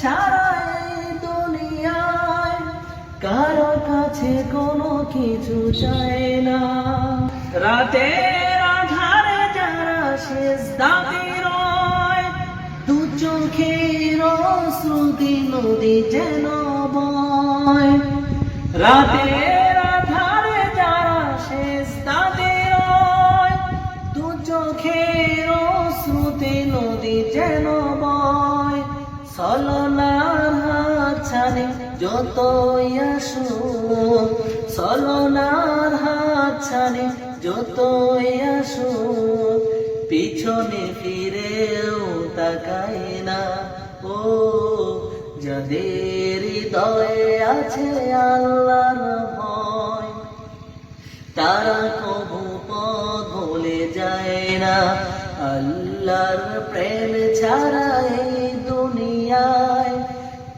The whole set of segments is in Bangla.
প্রেম ছাড়া দুনিয়ায় কারও কাছে কোনো কিছু চায় না। রাতের আধারে যারা শেষ দাবি রয় দু চোখের শ্রুতি নদী যেন বয়। রাতের আধারে যারা শেষ তাদের দু চোখের শ্রুতি নদী যেন বয়। সলনার হাত ছাড়ে যতই আসু সলনার হাত ছাড়ে যতই আসু পিছনে ফিরেও তাকায় না। ও, যাদের হৃদয়ে আছে আল্লাহর ভয়, তারা কবু পথ ভুলে যায় না। আল্লাহর প্রেম ছাড়া এই দুনিয়ায়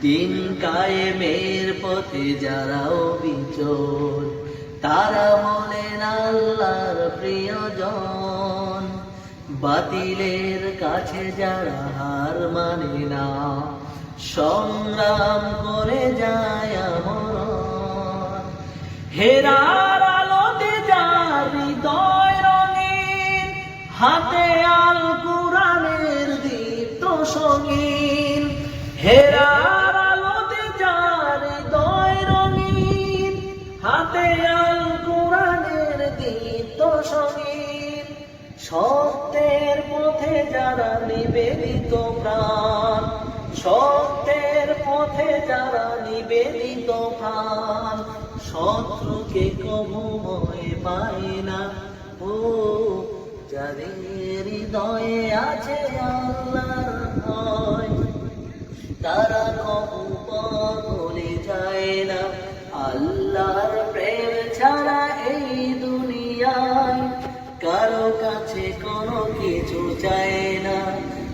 দিন কায়েমের পথে যারা অবিচল, তারা বলেন আল্লাহর প্রিয়জন। বাতিলের কাছে যারা হার মানে না, সংগ্রাম করে যায় আমরণ। হেরার আলোতে যার হৃদয় রঙিন, হাতে আল কুরানের দীপ্ত সঙ্গীন হাতে আল কুরানের দীপ্ত সঙ্গীন সত্যের পথে যারা নিবেদিত প্রাণ, সত্যের পথে যারা নিবেদিত প্রাণ, শত্রুকে কবু ভয় পায় না। ও, যাদের হৃদয়ে আছে আল্লাহর ভয়, তারা কবু বলে যায় না। আল্লাহর কোনো কিছু চাই না।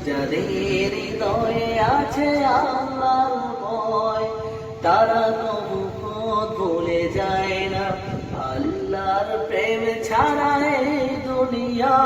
যাদের হৃদয়ে আছে আল্লাহ ভয়, তারা কবু পথ ভুলে যায় না। আল্লাহর প্রেম ছাড়া এই দুনিয়া